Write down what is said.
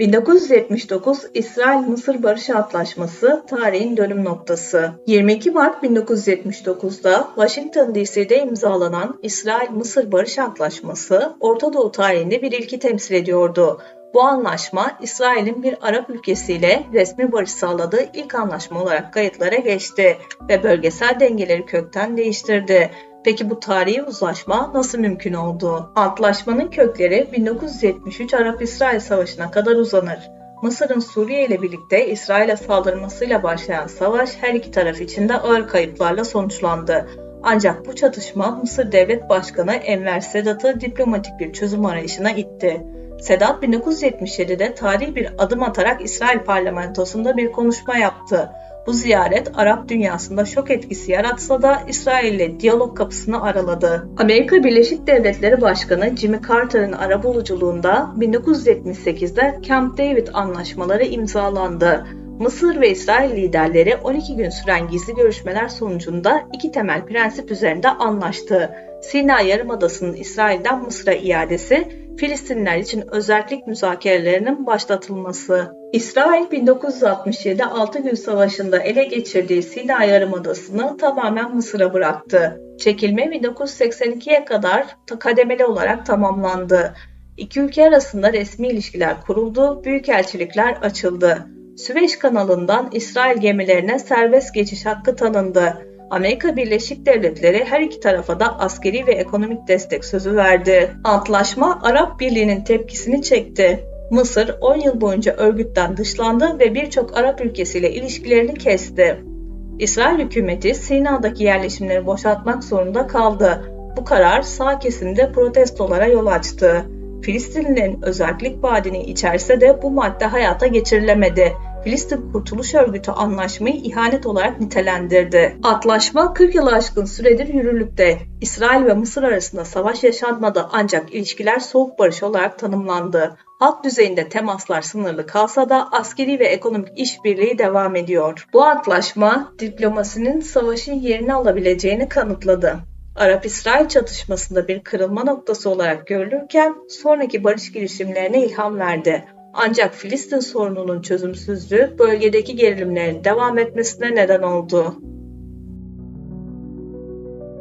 1979 İsrail-Mısır Barış Antlaşması tarihin dönüm noktası. 22 Mart 1979'da Washington DC'de imzalanan İsrail-Mısır Barış Antlaşması Orta Doğu tarihinde bir ilki temsil ediyordu. Bu anlaşma İsrail'in bir Arap ülkesiyle resmi barış sağladığı ilk anlaşma olarak kayıtlara geçti ve bölgesel dengeleri kökten değiştirdi. Peki bu tarihi uzlaşma nasıl mümkün oldu? Antlaşmanın kökleri 1973 Arap-İsrail Savaşı'na kadar uzanır. Mısır'ın Suriye ile birlikte İsrail'e saldırmasıyla başlayan savaş her iki taraf için de ağır kayıplarla sonuçlandı. Ancak bu çatışma Mısır Devlet Başkanı Enver Sedat'ı diplomatik bir çözüm arayışına itti. Sedat 1977'de tarihi bir adım atarak İsrail parlamentosunda bir konuşma yaptı. Bu ziyaret Arap dünyasında şok etkisi yaratsa da İsrail ile diyalog kapısını araladı. Amerika Birleşik Devletleri Başkanı Jimmy Carter'ın arabuluculuğunda 1978'de Camp David anlaşmaları imzalandı. Mısır ve İsrail liderleri 12 gün süren gizli görüşmeler sonucunda iki temel prensip üzerinde anlaştı. Sina Yarımadası'nın İsrail'den Mısır'a iadesi, Filistinliler için özellik müzakerelerinin başlatılması. İsrail 1967 6 gün savaşında ele geçirdiği Sina Yarımadası'nı tamamen Mısır'a bıraktı. Çekilme 1982'ye kadar kademeli olarak tamamlandı. İki ülke arasında resmi ilişkiler kuruldu, büyükelçilikler açıldı. Süveyş kanalından İsrail gemilerine serbest geçiş hakkı tanındı. Amerika Birleşik Devletleri her iki tarafa da askeri ve ekonomik destek sözü verdi. Antlaşma Arap Birliği'nin tepkisini çekti. Mısır 10 yıl boyunca örgütten dışlandı ve birçok Arap ülkesiyle ilişkilerini kesti. İsrail hükümeti Sina'daki yerleşimleri boşaltmak zorunda kaldı. Bu karar sağ kesimde protestolara yol açtı. Filistinlilerin özellik vaadini içerse de bu madde hayata geçirilemedi. Filistin Kurtuluş Örgütü anlaşmayı ihanet olarak nitelendirdi. Antlaşma 40 yılı aşkın süredir yürürlükte. İsrail ve Mısır arasında savaş yaşanmadı ancak ilişkiler soğuk barış olarak tanımlandı. Halk düzeyinde temaslar sınırlı kalsa da askeri ve ekonomik işbirliği devam ediyor. Bu antlaşma diplomasinin savaşın yerini alabileceğini kanıtladı. Arap-İsrail çatışmasında bir kırılma noktası olarak görülürken sonraki barış girişimlerine ilham verdi. Ancak Filistin sorununun çözümsüzlüğü bölgedeki gerilimlerin devam etmesine neden oldu.